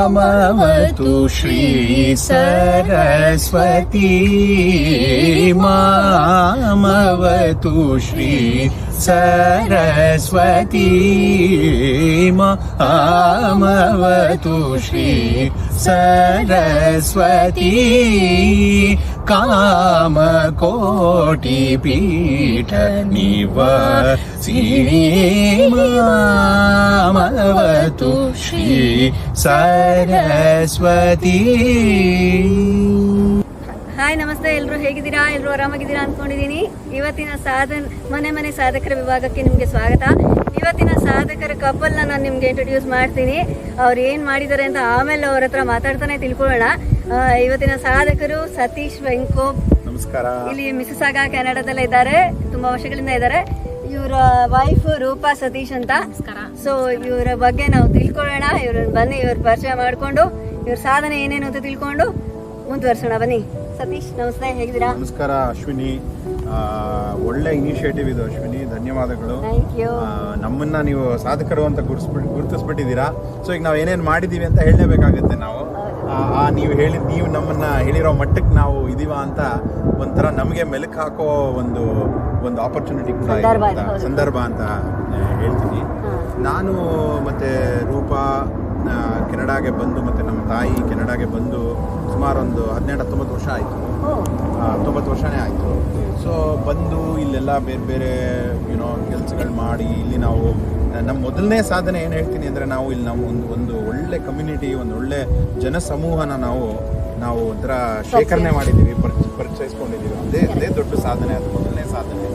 मामवतु श्री सरस्वती मामवतु श्री सरस्वती मामवतु श्री सरस्वती ಕಾಮ ಕೋಟಿ ಪೀಠ ನಿವಾಸಿನೀಮಾಮವತು ಶ್ರೀ ಸರಸ್ವತೀ ಹಾಯ್ ನಮಸ್ತೆ. ಎಲ್ಲರೂ ಹೇಗಿದ್ದೀರಾ? ಎಲ್ಲರೂ ಆರಾಮಾಗಿದ್ದೀರಾ ಅನ್ಕೊಂಡಿದ್ದೀನಿ. ಇವತ್ತಿನ ಸಾಧನ್ ಮನೆ ಮನೆ ಸಾಧಕರ ವಿಭಾಗಕ್ಕೆ ನಿಮಗೆ ಸ್ವಾಗತ. ಇವತ್ತಿನ ಸಾಧಕರ ಕಪಲ್ನ ನಾನು ನಿಮ್ಗೆ ಇಂಟ್ರೊಡ್ಯೂಸ್ ಮಾಡ್ತೀನಿ. ಅವ್ರು ಏನು ಮಾಡಿದ್ದಾರೆ ಅಂತ ಆಮೇಲೆ ಅವ್ರ ಹತ್ರ ಮಾತಾಡ್ತಾನೆ ತಿಳ್ಕೊಳ್ಳೋಣ. ಆ, ಇವತ್ತಿನ ಸಾಧಕರು ಸತೀಶ್ ವೆಂಕೋ. ನಮಸ್ಕಾರ. ಇಲ್ಲಿ ಮಿಸಸಾಗ ಕೆನಡಾದಲ್ಲೇ ಇದ್ದಾರೆ. ತುಂಬಾ ವರ್ಷಗಳಿಂದ ಇದ್ದಾರೆ. ಇವರ ವೈಫ್ ರೂಪಾ ಸತೀಶ್ ಅಂತ. ಸೊ ಇವರ ಬಗ್ಗೆ ನಾವು ತಿಳ್ಕೊಳ್ಳೋಣ. ಇವ್ರನ್ನ ಬನ್ನಿ ಇವ್ರ ಪರಿಚಯ ಮಾಡ್ಕೊಂಡು. ಇವ್ರ ಸಾಧನೆ ಏನೇನು ಅಂತ ತಿಳ್ಕೊಂಡು ಮುಂದುವರ್ಸೋಣ. ಬನ್ನಿ. ಸತೀಶ್ ನಮಸ್ತೆ ಹೇಗಿದ್ದೀರಾ? ನಮಸ್ಕಾರ ಅಶ್ವಿನಿ. ಒಳ್ಳೆ ಇನಿಷಿಯೇಟಿವ್ ಇದು ಅಶ್ವಿನಿ. ಧನ್ಯವಾದಗಳು. ನಮ್ಮನ್ನ ನೀವು ಸಾಧಕರು ಅಂತ ಗುರುಸ್ಬಿಟ್ ಗುರುತಿಸ್ಬಿಟ್ಟಿದ್ದೀರಾ. ಸೊ ಈಗ ನಾವು ಏನೇನು ಮಾಡಿದೀವಿ ಅಂತ ಹೇಳಲೇಬೇಕಾಗುತ್ತೆ ನಾವು. ಆ, ನೀವು ಹೇಳಿ ನೀವು ನಮ್ಮನ್ನ ಹೇಳಿರೋ ಮಟ್ಟಕ್ಕೆ ನಾವು ಇದೀವ ಅಂತ ಒಂಥರ ನಮಗೆ ಮೆಲುಕು ಹಾಕೋ ಒಂದು ಒಂದು ಆಪರ್ಚುನಿಟಿ ಕೂಡ ಸಂದರ್ಭ ಅಂತ- ಹೇಳ್ತೀನಿ. ನಾನು ಮತ್ತೆ ರೂಪಾ ಕೆನಡಾಗೆ ಬಂದು ಮತ್ತು ನಮ್ಮ ತಾಯಿ ಕೆನಡಾಗೆ ಬಂದು ಸುಮಾರು ಒಂದು ಹದಿನೆಂಟು ಹತ್ತೊಂಬತ್ತು ವರ್ಷ ಆಯಿತು. ಹತ್ತೊಂಬತ್ತು ವರ್ಷನೇ ಆಯಿತು. ಸೊ ಬಂದು ಇಲ್ಲೆಲ್ಲ ಬೇರೆ ಬೇರೆ ಏನೋ ಕೆಲಸಗಳು ಮಾಡಿ ಇಲ್ಲಿ ನಾವು ನಮ್ಮ ಮೊದಲನೇ ಸಾಧನೆ ಏನು ಹೇಳ್ತೀನಿ ಅಂದರೆ ನಾವು ಇಲ್ಲಿ ನಾವು ಒಂದು ಒಂದು ಒಳ್ಳೆ ಕಮ್ಯುನಿಟಿ ಒಂದು ಒಳ್ಳೆ ಜನಸಮೂಹನ ನಾವು ನಾವು ಒಂಥರ ಶೇಖರಣೆ ಮಾಡಿದ್ದೀವಿ ಪರಿಚ ಪರಿಚಯಿಸ್ಕೊಂಡಿದ್ದೀವಿ. ಅದೇ ಅದೇ ದೊಡ್ಡ ಸಾಧನೆ, ಅದು ಮೊದಲನೇ ಸಾಧನೆ.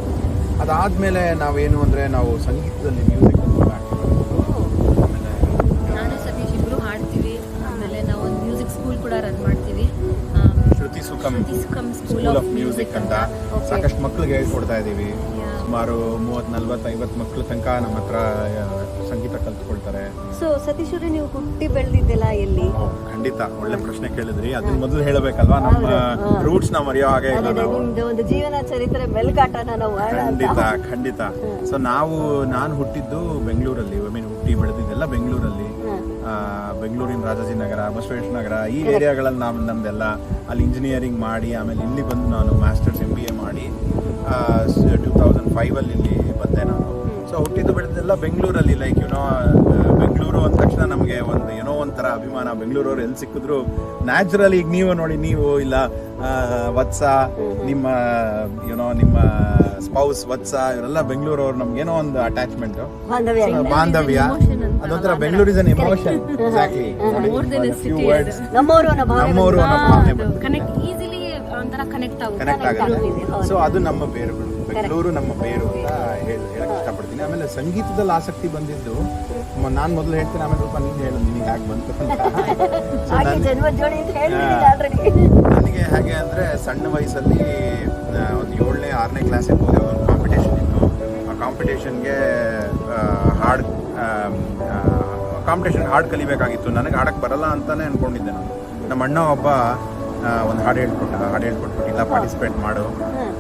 ಅದಾದಮೇಲೆ ನಾವೇನು ಅಂದರೆ ನಾವು ಸಂಗೀತದಲ್ಲಿ ಮ್ಯೂಸಿಕ್ ಸ್ಕೂಲ್ ಆಫ್ ಮ್ಯೂಸಿಕ್ ಅಂತ ಸಾಕಷ್ಟು ಮಕ್ಳಿಗೆ ಹೇಳ್ಕೊಡ್ತಾ ಇದ್ದೀವಿ. ಸುಮಾರು ಮೂವತ್ತು ನಲ್ವತ್ತು ಐವತ್ತು ಮಕ್ಳ ತನಕ ನಮ್ಮ ಹತ್ರ ಸಂಗೀತ ಕಲ್ತ್ಕೊಳ್ತಾರೆ. ಸೊ ಸತೀಶ್ ಅವ್ರೆ ನೀವು ಹುಟ್ಟಿ ಬೆಳೆದಿದ್ದೆಲ್ಲ ಎಲ್ಲಿ? ಖಂಡಿತ. ಒಳ್ಳೆ ಪ್ರಶ್ನೆ ಕೇಳಿದ್ರಿ. ಅದನ್ನ ಮೊದಲು ಹೇಳಬೇಕಲ್ವಾ? ನಮ್ಮ ರೂಟ್ಸ್ನ ಮರೆಯೋ ಹಾಗೆ ಇಲ್ಲ ನಾವು? ಒಂದು ಜೀವನ ಚರಿತ್ರೆ ಮೆಲ್ಕಾಟನ ನಾವು ಖಂಡಿತ ಖಂಡಿತ. ಸೊ ನಾವು ನಾನು ಹುಟ್ಟಿದ್ದು ಬೆಂಗಳೂರಲ್ಲಿ. ಐ ಮೀನ್ ಹುಟ್ಟಿ ಬೆಳೆದಿದ್ದೆಲ್ಲ ಬೆಂಗಳೂರಲ್ಲಿ. ಬೆಂಗಳೂರಿನ ರಾಜಾಜಿನಗರ ಬಸವೇಶ್ವರ ನಗರ ಈ ಏರಿಯಾಗಳಲ್ಲಿ ನಾವು ನಮ್ದೆಲ್ಲ ಅಲ್ಲಿ ಇಂಜಿನಿಯರಿಂಗ್ ಮಾಡಿ ಆಮೇಲೆ ಇಲ್ಲಿ ಬಂದು ನಾನು ಮಾಸ್ಟರ್ಸ್ ಎಂ ಬಿ ಎ ಮಾಡಿ ಟೂ ತೌಸಂಡ್ ಫೈವಲ್ಲಿ ಇಲ್ಲಿ ಬಂದೆ ನಾನು. ಸೊ ಹುಟ್ಟಿದ್ದು ಬೆಳೆದೆಲ್ಲ ಬೆಂಗಳೂರಲ್ಲಿ ಲೈಕ್ ಯುನೋ ಬೆಂಗಳೂರು ಅಂದ ತಕ್ಷಣ ನಮಗೆ ಒಂದು ಏನೋ ಒಂಥರ ಅಭಿಮಾನ. ಬೆಂಗಳೂರವ್ರು ಎಲ್ಲಿ ಸಿಕ್ಕಿದ್ರು ನ್ಯಾಚುರಲ್ ಈಗ ನೀವು ನೋಡಿ ನೀವು ಇಲ್ಲ ವತ್ಸ ನಿಮ್ಮ ಏನೋ ನಿಮ್ಮ ಸ್ಪೌಸ್ ವತ್ಸ ಇವರೆಲ್ಲ ಬೆಂಗಳೂರವ್ರು ಏನೋ ಒಂದು ಅಟ್ಯಾಚ್ಮೆಂಟ್ ಬಾಂಧವ್ಯ. ಅದೊಂಥರ Bengaluru is an emotion exactly ನಮ್ಮವರು ಭಾವನೆ ನಮ್ಮವರು ಅನ್ನೋ ಭಾವನೆ ಕನೆಕ್ಟ್ ಈಸಿಲಿ ಒಂಥರ ಕನೆಕ್ಟ್ ಆಗುತ್ತೆ. ಕನೆಕ್ಟ್ ಆಗುತ್ತೆ. ಸೊ ಅದು ನಮ್ಮ ಬೇರುಗಳು. ಬೆಂಗಳೂರು ನಮ್ಮ ಬೇರು ಅಂತ ಹೇಳಿ ಹೇಳಕ್ ಇಷ್ಟಪಡ್ತೀನಿ. ಆಮೇಲೆ ಸಂಗೀತದಲ್ಲಿ ಆಸಕ್ತಿ ಬಂದಿದ್ದು ನಾನು ಮೊದಲು ಹೇಳ್ತೀನಿ ಆಮೇಲೆ ಸ್ವಲ್ಪ ನೀನು ಹೇಳು ನಿನಗೆ ಯಾಕೆ ಬಂತು ನನಗೆ ಹೇಗೆ ಅಂದರೆ ಸಣ್ಣ ವಯಸ್ಸಲ್ಲಿ ಒಂದು ಏಳನೇ ಆರನೇ ಕ್ಲಾಸಿಗೆ ಹೋದೆ ಒಂದು ಕಾಂಪಿಟೇಷನ್ ಇತ್ತು. ಆ ಕಾಂಪಿಟೇಷನ್ಗೆ ಹಾಡು ಕಾಂಪಿಟೇಷನ್ ಹಾಡು ಕಲಿಬೇಕಾಗಿತ್ತು. ನನಗೆ ಹಾಡಕ್ಕೆ ಬರಲ್ಲ ಅಂತಾನೆ ಅನ್ಕೊಂಡಿದ್ದೆ ನಾನು. ನಮ್ಮ ಅಣ್ಣ ಒಬ್ಬ ಒಂದು ಹಾಡು ಹೇಳ್ಕೊಟ್ಟ ಹಾಡು ಹೇಳ್ಕೊಟ್ಬಿಟ್ಟು ಇಲ್ಲ ಪಾರ್ಟಿಸಿಪೇಟ್ ಮಾಡು.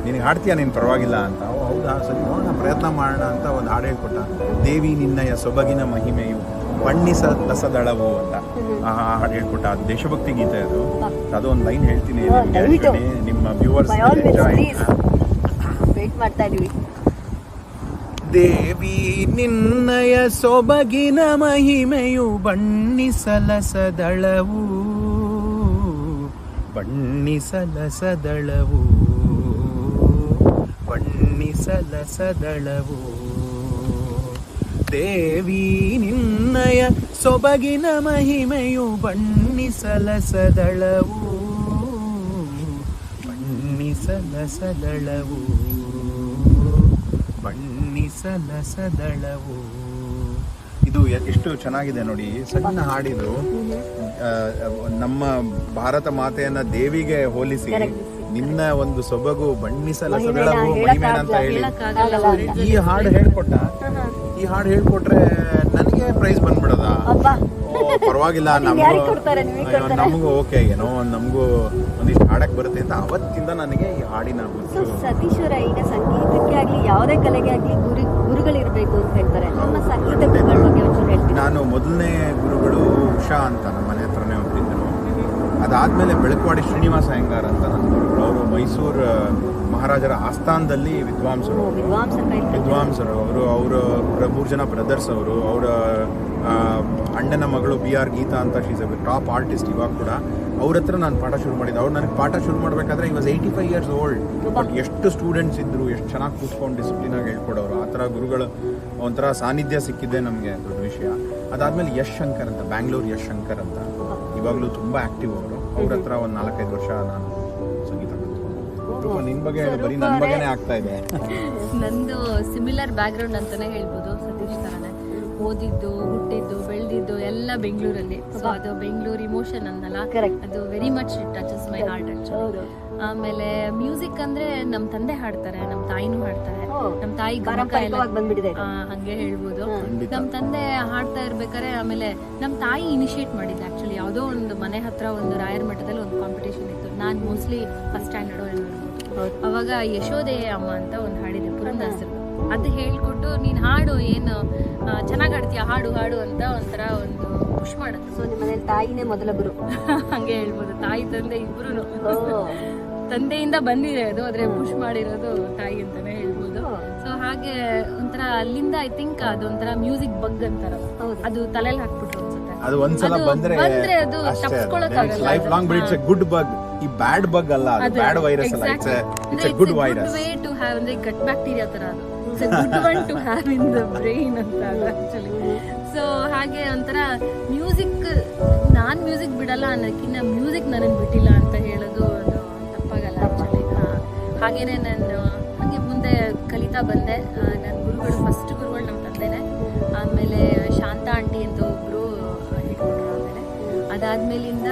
ನಿನಗೆ ಹಾಡ್ತೀಯ ನೀನು ಪರವಾಗಿಲ್ಲ ಅಂತ. ಹೌದಾ? ಸರಿ ನೋಡೋಣ ಪ್ರಯತ್ನ ಮಾಡೋಣ ಅಂತ ಒಂದು ಹಾಡು ಹೇಳ್ಕೊಟ್ಟ. ದೇವಿ ನಿನ್ನಯ ಸೊಬಗಿನ ಮಹಿಮೆಯು ಬಣ್ಣಿಸ ಕಸದಳವು ಅಂತ. ಆ ಹಾಡು ಹೇಳ್ಕೊಟ್ಟ. ಅದು ದೇಶಭಕ್ತಿ ಗೀತೆ ಅದು. ಅದು ಒಂದು ಲೈನ್ ಹೇಳ್ತೀನಿ ನಿಮ್ಗೆ. ನಿಮ್ಮ ವ್ಯೂವರ್ಸ್ ಮಾಡ್ತಾ ಇದೀವಿ. ದೇವಿ ನಿನ್ನಯ ಸೊಬಗಿನ ಮಹಿಮೆಯು ಬಣ್ಣಿಸಲಸದಳವು. ಬಣ್ಣಿಸಲಸದಳವು. ಬಣ್ಣಿಸಲಸದಳವು. ದೇವಿ ನಿನ್ನಯ ಸೊಬಗಿನ ಮಹಿಮೆಯು ಬಣ್ಣಿಸಲಸದಳವು. ಬಣ್ಣಿಸಲಸದಳವು. ಬಣ್ಣಿಸಲಸದಳವು ಇದು ಎಷ್ಟು ಚೆನ್ನಾಗಿದೆ ನೋಡಿ ಸಣ್ಣ ಹಾಡಿದು ನಮ್ಮ ಭಾರತ ಮಾತೆಯನ್ನ ದೇವಿಗೆ ಹೋಲಿಸಿ ನಿನ್ನ ಒಂದು ಸೊಬಗು ಬಣ್ಣಿಸಲಸದಳವು ಮಹಿಮೇನ ಅಂತ ಹೇಳಿ. ಈ ಹಾಡು ಹೇಳ್ಕೊಟ್ಟ ಈ ಹಾಡು ಹೇಳ್ಕೊಟ್ರೆ ನನಗೆ ಪ್ರೈಸ್ ಬಂದ್ಬಿಡೋದಾ? ಪರವಾಗಿಲ್ಲ ನಮಗೂ ಓಕೆ ಏನೋ ಒಂದ್ ನಮಗೂ ಒಂದಿಷ್ಟು ಹಾಡಕ್ ಬರುತ್ತೆ ಅಂತ ಅವತ್ತಿಂದ ನನಗೆ ಈ ಹಾಡಿನ ಸೊ ಸತೀಶ್ವರ ಈಗ ಸಂಗೀತಕ್ಕೆ ಆಗಲಿ ಯಾವುದೇ ಕಲೆಗೆ ಆಗಲಿ ಗುರು ಗುರುಗಳಿರ್ಬೇಕು ಅಂತ ಹೇಳ್ತಾರೆ. ನಮ್ಮ ಸಂಗೀತ ಗುರುಗಳ ಬಗ್ಗೆ ಒಂಚೂರು ಹೇಳ್ತೀನಿ ನಾನು ಮೊದಲನೇ ಗುರುಗಳು ಉಷಾ ಅಂತ ನಮ್ಮ ಮನೆ ಹತ್ರನೇ ಹತ್ರ ಅದಾದಮೇಲೆ ಬೆಳಕವಾಡಿ ಶ್ರೀನಿವಾಸ ಅಯ್ಯಂಗಾರ್ ಅಂತ ನನ್ನ ಗುರುಗಳು. ಅವರು ಮೈಸೂರು ಮಹಾರಾಜರ ಆಸ್ಥಾನದಲ್ಲಿ ವಿದ್ವಾಂಸರು ವಿದ್ವಾಂಸರ ವಿದ್ವಾಂಸರು ಅವರು ಅವರು ಮೂರು ಜನ ಬ್ರದರ್ಸ್ ಅವರು ಅವರ ಅಣ್ಣನ ಮಗಳು ಬಿ ಆರ್ ಗೀತಾ ಅಂತ ಶೀಸ್ ಅ ಟಾಪ್ ಆರ್ಟಿಸ್ಟ್ ಇವಾಗ ಕೂಡ. ಅವ್ರ ಹತ್ರ ನಾನು ಪಾಠ ಶುರು ಮಾಡಿದ್ದೆ. ಅವ್ರು ನನಗೆ ಪಾಠ ಶುರು ಮಾಡಬೇಕಾದ್ರೆ ಇವಾಗ eighty five years old but ಎಷ್ಟು ಸ್ಟೂಡೆಂಟ್ಸ್ ಇದ್ರು ಎಷ್ಟು ಚೆನ್ನಾಗಿ ಕೂತ್ಕೊಂಡು ಡಿಸಿಪ್ಲಿನಾಗಿ ಹೇಳ್ಕೊಡೋರು. ಆ ಥರ ಗುರುಗಳು ಒಂಥರ ಸಾನ್ನಿಧ್ಯ ಸಿಕ್ಕಿದ್ದೆ ನಮಗೆ ದೊಡ್ಡ ವಿಷಯ. ಅದಾದಮೇಲೆ ಯಶ್ ಶಂಕರ್ ಅಂತ ಬ್ಯಾಂಗ್ಳೂರ್ ಯಶ್ ಶಂಕರ್ ಅಂತ. ಇವಾಗಲೂ ತುಂಬ ಆ್ಯಕ್ಟಿವ್ ಅವರು. ಅವ್ರ ಹತ್ರ ಒಂದು ನಾಲ್ಕೈದು ವರ್ಷ ನಾನು ಸಂಗೀತ ಕಲ್ತ್ಕೊಂಡೆ ರೂಪ ನಿನ್ನ ಬಗ್ಗೆ ಬರೀ ನನ್ನ ಬಗ್ಗೆನೇ ಆಗ್ತಾ ಇದೆ. ನಂದು ಸಿಮಿಲರ್ ಬ್ಯಾಕ್ಗ್ರೌಂಡ್ ಅಂತಾನೆ ಹೇಳ್ಬೋದು ಸತೀಶ್ ತರನೇ. ಓದಿದ್ದು ಹುಟ್ಟಿದ್ದು ಬೆಳೆದಿದ್ದು ಎಲ್ಲ ಬೆಂಗಳೂರಲ್ಲಿ. ಸೊ ಅದು ಬೆಂಗಳೂರು ಇಮೋಷನ್ ಅಂದಲ್ಲ? Correct. ಅದು very much touches my heart actually ಆಮೇಲೆ ಮ್ಯೂಸಿಕ್ ಅಂದ್ರೆ ನಮ್ ತಂದೆ ಹಾಡ್ತಾರೆ ನಮ್ ತಾಯಿನೂ ಹಾಡ್ತಾರೆ. ನಮ್ ತಾಯಿ ಹಂಗೆ ಹೇಳ್ಬೋದು. ನಮ್ ತಂದೆ ಹಾಡ್ತಾ ಇರ್ಬೇಕಾರೆ ಆಮೇಲೆ ನಮ್ ತಾಯಿ ಇನಿಶಿಯೇಟ್ ಮಾಡಿದ್ದೆ ಆಕ್ಚುಲಿ ಯಾವುದೋ ಒಂದು ಮನೆ ಹತ್ರ ಒಂದು ರಾಯರ್ ಮಠದಲ್ಲಿ ಒಂದು ಕಾಂಪಿಟೇಷನ್ ಇತ್ತು. ನಾನು ಮೋಸ್ಟ್ಲಿ ಫಸ್ಟ್ ಸ್ಟ್ಯಾಂಡರ್ಡ್. ಅವಾಗ ಯಶೋದೆ ಅಮ್ಮ ಅಂತ ಒಂದು ಹಾಡಿದೆ ಪುರಂದಾಸರು ಅದು ಹೇಳ್ಕೊಟ್ಟು ನೀನ್ ಹಾಡು ಏನು ಚೆನ್ನಾಗಿ ಆಡ್ತೀಯ ಹಾಡು ಹಾಡು ಅಂತ ಒಂಥರ ಒಂದು ಖುಷ್ ಮಾಡುತ್ತೆ. ಸೊ ನಿಮ್ಮ ಮನೇಲಿ ತಾಯಿನೇ ಮೊದಲ ಗುರು ಹಂಗೆ ಹೇಳ್ಬೋದು. ತಾಯಿ ತಂದೆ ಇಬ್ರು ತಂದೆಯಿಂದ ಬಂದಿದೆ ಅದು ಆದ್ರೆ ಪುಷ್ ಮಾಡಿರೋದು ತಾಯಿ ಅಂತಾನೆ ಹೇಳ್ಬೋದು. ಸೊ ಹಾಗೆ ಒಂಥರ ಅಲ್ಲಿಂದ ಐ ಥಿಂಕ್ ಅದೊಂಥರ ಮ್ಯೂಸಿಕ್ ಬಗ್ ಅಂತಾರ. ಅದು ತಲೆಯಲ್ಲಿ ಹಾಕ್ಬಿಟ್ಟು ಅನ್ಸುತ್ತೆ. ಅದು ಒಂದ್ಸಲ ಬಂದ್ರೆ ಬಂದ್ರೆ ಅದು ತಪ್ಸ್ಕೊಳಕ್ಕಾಗಲ್ಲ. Life long but it's a good bug ಈ ಬ್ಯಾಡ್ ಬಗ್ ಅಲ್ಲ ಅದು ಬ್ಯಾಡ್ ವೈರಸ್ ಅಲ್ಲ. It's it's a good virus way to have ಅಂದ್ರೆ ಗಟ್ ಬ್ಯಾಕ್ಟೀರಿಯಾ ತರ ಅದು. Good one to have in the brain ಅಂತ ಆಕ್ಚುಲಿ ಸೊ ಹಾಗೆ ಒಂಥರ ಮ್ಯೂಸಿಕ್ ನಾನು ಮ್ಯೂಸಿಕ್ ಬಿಡಲ್ಲ ಅನ್ನೋಕ್ಕಿಂತ ಮ್ಯೂಸಿಕ್ ನನಗೆ ಬಿಟ್ಟಿಲ್ಲ ಅಂತ ಹೇಳೋದು ಅದು ತಪ್ಪಾಗಲ್ಲ ಆಕ್ಚುಲಿ ಹಾಗೇನೆ ನಾನು ಹಾಗೆ ಮುಂದೆ ಕಲಿತಾ ಬಂದೆ. ನನ್ನ ಗುರುಗಳು ಫಸ್ಟ್ ಗುರುಗಳು ನಮ್ಮ ತಂದೆನೆ. ಆಮೇಲೆ ಶಾಂತಾ ಆಂಟಿ ಅಂತ ಒಬ್ಬರು ಹಿಡ್ಕೊಂಡ್ರು ಆಮೇಲೆ. ಅದಾದ್ಮೇಲಿಂದ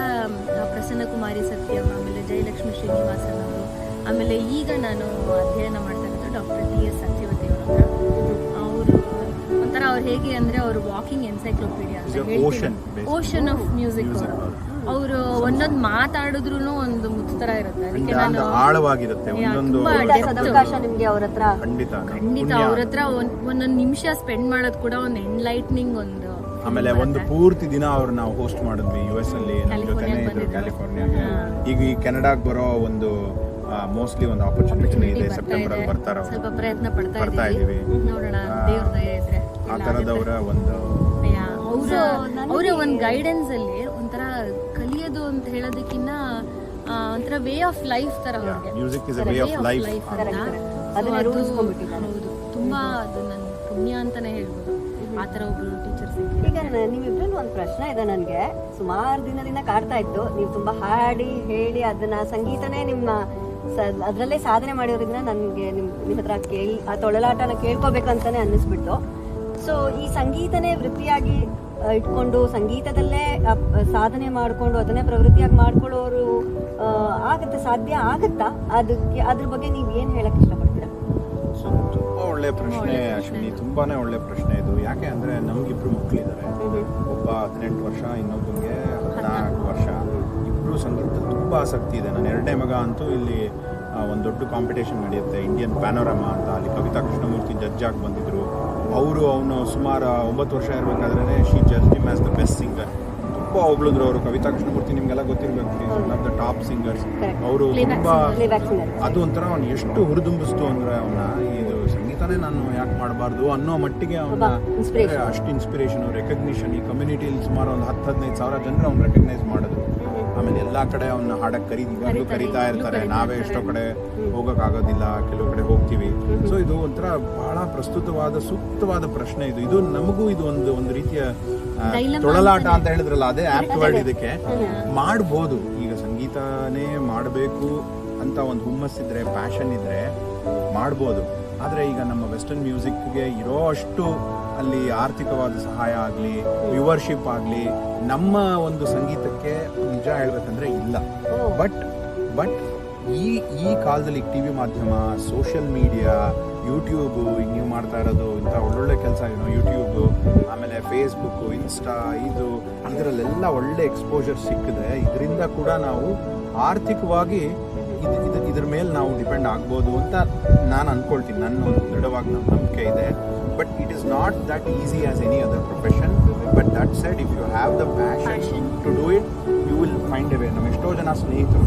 ಪ್ರಸನ್ನ ಕುಮಾರಿ ಸತ್ಯಂ ಆಮೇಲೆ ಜಯಲಕ್ಷ್ಮಿ ಶ್ರೀನಿವಾಸನ್ ಅವರು ಆಮೇಲೆ ಈಗ ನಾನು ಅಧ್ಯಯನ ಮಾಡ್ತಾ ಇರೋದು ಡಾಕ್ಟರ್ ಟಿ ಎಸ್ ಅವ್ರು ಹೇಗೆ ಅಂದ್ರೆ ಅವರು ವಾಕಿಂಗ್ ಎನ್ಸೈಕ್ಲೋಪೀಡಿಯಾ ಅಂತ ಓಷನ್ ಆಫ್ ಮ್ಯೂಸಿಕ್ ಅವರು. ಒಂದೊಂದು ಮಾತಾಡಿದ್ರು ಒಂದು ಮುತ್ತು ತರ ಇರುತ್ತೆ. ಅದಕ್ಕೆ ಖಂಡಿತ ನಾನು ಆಳವಾಗಿರುತ್ತೆ. Depth. ಸದವಕಾಶ ಅವ್ರ ಹತ್ರ. ಖಂಡಿತ. ಅವ್ರ ಹತ್ರ ಒಂದ್ ಒಂದೊಂದು ನಿಮಿಷ ಸ್ಪೆಂಡ್ ಮಾಡೋದು ಕೂಡ ಒಂದು ಎನ್ಲೈಟ್ನಿಂಗ್ ಒಂದು ಆಮೇಲೆ ಒಂದು ಪೂರ್ತಿ ದಿನ ಅವ್ರು ನಾವು ಹೋಸ್ಟ್ ಮಾಡಿದ್ವಿ. ಯು ಎಸ್ ಅಲ್ಲಿ ಕ್ಯಾಲಿಫೋರ್ನಿಯಾ. ಈಗ ಈ ಕೆನಡಾಗ್ ಬರೋ ಒಂದು ಮೋಸ್ಟ್ಲಿ ಒಂದು ಆಪರ್ಚುನಿಟಿ ಇದೆ. ಸೆಪ್ಟೆಂಬರ್ ಅಲ್ಲಿ ಬರ್ತಾರೆ ಸ್ವಲ್ಪ ಪ್ರಯತ್ನ ಪಡ್ತಾ ಇದ್ದೀವಿ. ಇದೀವಿ. ನೋಡೋಣ ದೇವ್ರ ದಯ ಇದ್ರೆ. ಆ ಒಂದು ಅವರ So, ಅವರ ಒಂದು ಗೈಡೆನ್ಸ್ ಅಲ್ಲಿ ಒಂಥರ ಕಲಿಯೋದು ಅಂತ ಹೇಳೋದಕ್ಕಿಂತ ಆ, ಒಂಥರ ವೇ ಆಫ್ ಲೈಫ್ ತರ ಅವ್ರಿಗೆ. Music is a way of life. ಹೌದು. ತುಂಬಾ ಅದು ನನ್ನ ಪುಣ್ಯ ಅಂತಾನೆ ಹೇಳ್ಬೋದು. ಆ ತರ ಒಬ್ರು ಟೀಚರ್ ಈಗ ನಿಮ್ಮಿಬ್ರಲ್ಲಿ ಒಂದು ಪ್ರಶ್ನೆ ಇದೆ ನನಗೆ. ಸುಮಾರು ದಿನದಿಂದ ಕಾಡ್ತಾ ಇತ್ತು. ನೀವು ತುಂಬಾ ಹಾಡಿ ಹೇಳಿ ಅದನ್ನ ಸಂಗೀತನೇ ನಿಮ್ಮ ಅದರಲ್ಲೇ ಅದ್ರಲ್ಲೇ ಸಾಧನೆ ಮಾಡಿರೋದ್ರಿಂದ ನನಗೆ ನಿಮ್ ನಿಮ್ಮ ಹತ್ರ ಕೇಳಿ ಆ ತೊಳಲಾಟನ ಕೇಳ್ಕೋಬೇಕಂತಾನೆ ಅನ್ನಿಸ್ಬಿಟ್ಟು ಸೊ ಈ ಸಂಗೀತನೇ ವೃತ್ತಿಯಾಗಿ ಇಟ್ಕೊಂಡು ಸಂಗೀತದಲ್ಲೇ ಸಾಧನೆ ಮಾಡಿಕೊಂಡು ಅದನ್ನೇ ಪ್ರವೃತ್ತಿಯಾಗಿ ಮಾಡ್ಕೊಳ್ಳೋರು ಆಗತ್ತೆ ಸಾಧ್ಯ ಆಗತ್ತಾ? ಅದಕ್ಕೆ ಅದ್ರ ಬಗ್ಗೆ ನೀವು ಏನು ಹೇಳಕ್ ಇಷ್ಟಪಡ್ತೀರಾ? ಸೊ ತುಂಬಾ ಒಳ್ಳೆ ಪ್ರಶ್ನೆ ಅಶ್ವಿನಿ. ತುಂಬಾನೇ ಒಳ್ಳೆ ಪ್ರಶ್ನೆ ಇದು. ಯಾಕೆ ಅಂದ್ರೆ ನಮ್ಗಿಬ್ರು ಮಕ್ಕಳಿದ್ದಾರೆ ಒಬ್ಬ ಹದಿನೆಂಟು ವರ್ಷ ಇನ್ನೊಬ್ಬನಿಗೆ ಹದಿನಾಲ್ಕು. ವರ್ಷ. ಇಬ್ರು ಸಂಗೀತ ತುಂಬ ಆಸಕ್ತಿ ಇದೆ. ನನ್ನ ಎರಡನೇ ಮಗ ಅಂತೂ ಇಲ್ಲಿ ಒಂದು ದೊಡ್ಡ ಕಾಂಪಿಟೇಷನ್ ನಡೆಯುತ್ತೆ. ಇಂಡಿಯನ್ ಪ್ಯಾನೋರಮ ಅಂತ ಅಲ್ಲಿ ಕವಿತಾ ಕೃಷ್ಣಮೂರ್ತಿ ಜಡ್ಜ್ ಆಗಿ ಬಂದಿದ್ರು. ಅವರು ಅವನು ಸುಮಾರು ಒಂಬತ್ತು ವರ್ಷ ಇರಬೇಕಾದ್ರೆ she judge him as the best singer ತುಂಬ ಹೊಗಳಿದ್ರು ಅವರು. ಕವಿತಾ ಕೃಷ್ಣಮೂರ್ತಿ ನಿಮಗೆಲ್ಲ ಗೊತ್ತಿರಬೇಕು. One of the top singers ಅವರು ತುಂಬ ಅದು ಒಂಥರ ಅವನು ಎಷ್ಟು ಹುರಿದುಂಬಿಸ್ತು ಅಂದ್ರೆ ಅವನ ಇದು ಸಂಗೀತನೇ ನಾನು ಯಾಕೆ ಮಾಡಬಾರ್ದು ಅನ್ನೋ ಮಟ್ಟಿಗೆ ಅವನ. ಅಷ್ಟು ಇನ್ಸ್ಪಿರೇಷನ್ ರೆಕಗ್ನಿಷನ್ ಈ ಕಮ್ಯುನಿಟಿಲಿ ಸುಮಾರು ಒಂದು ಹತ್ತು ಹದಿನೈದು ಸಾವಿರ ಜನರು ಅವ್ನು ರೆಕಗ್ನೈಸ್ ಮಾಡಿದ್ರು. ಆಮೇಲೆ ಎಲ್ಲಾ ಕಡೆ ಅವನ್ನ ಹಾಡಕ್ ಕರೀ ಇವಾಗಲೂ ಕರೀತಾರೆ, ಕರೀತಾ ಇರ್ತಾರೆ. ಕರೀತಾ ನಾವೇ ಎಷ್ಟೋ ಕಡೆ ಹೋಗೋಕ್ಕಾಗೋದಿಲ್ಲ ಕೆಲವು ಕಡೆ ಹೋಗ್ತೀವಿ. ಸೊ ಇದು ಒಂಥರ ಬಹಳ ಪ್ರಸ್ತುತವಾದ ಸೂಕ್ತವಾದ ಪ್ರಶ್ನೆ ಇದು. ಇದು ನಮಗೂ ಇದು ಒಂದು ಒಂದು ರೀತಿಯ ತೊಳಲಾಟ ಅಂತ ಹೇಳಿದ್ರಲ್ಲ ಅದೇ ಆಪ್ಟ್ ವರ್ಡ್ ಇದಕ್ಕೆ. ಮಾಡ್ಬೋದು. ಈಗ ಸಂಗೀತನೇ ಮಾಡಬೇಕು ಅಂತ ಒಂದು ಹುಮ್ಮಸ್ಸಿದ್ರೆ ಪ್ಯಾಷನ್ ಇದ್ರೆ ಮಾಡ್ಬೋದು. ಆದರೆ ಈಗ ನಮ್ಮ ವೆಸ್ಟರ್ನ್ ಮ್ಯೂಸಿಕ್ಗೆ ಇರೋ ಅಷ್ಟು ಅಲ್ಲಿ ಆರ್ಥಿಕವಾದ ಸಹಾಯ ಆಗಲಿ ವ್ಯೂವರ್ಶಿಪ್ ಆಗಲಿ, ನಮ್ಮ ಒಂದು ಸಂಗೀತಕ್ಕೆ ನಿಜ ಹೇಳ್ಬೇಕಂದ್ರೆ ಇಲ್ಲ. ಬಟ್ ಬಟ್ ಈ ಈ ಕಾಲದಲ್ಲಿ ಟಿ ವಿ ಮಾಧ್ಯಮ ಸೋಷಿಯಲ್ ಮೀಡಿಯಾ ಯೂಟ್ಯೂಬು ಈಗ ನೀವು ಮಾಡ್ತಾ ಇರೋದು ಇಂಥ ಒಳ್ಳೊಳ್ಳೆ ಕೆಲಸ ಏನೋ? ಯೂಟ್ಯೂಬು ಆಮೇಲೆ ಫೇಸ್ಬುಕ್ಕು ಇನ್ಸ್ಟಾ ಇದು, ಇದರಲ್ಲೆಲ್ಲ ಒಳ್ಳೆ ಎಕ್ಸ್ಪೋಜರ್ ಸಿಕ್ಕಿದೆ. ಇದರಿಂದ ಕೂಡ ನಾವು ಆರ್ಥಿಕವಾಗಿ ಇದು ಇದು, ಇದ್ರ ಮೇಲೆ ನಾವು ಡಿಪೆಂಡ್ ಆಗ್ಬೋದು ಅಂತ ನಾನು ಅಂದ್ಕೊಳ್ತೀನಿ ನನ್ನ ಒಂದು ದೃಢವಾಗಿ ನಮ್ಮ ನಂಬಿಕೆ ಇದೆ. But it is not that easy as any other profession but that said if you have the passion, to do it, you will find a way ನಮ್ಮ ಎಷ್ಟೋ ಜನ ಸ್ನೇಹಿತರು.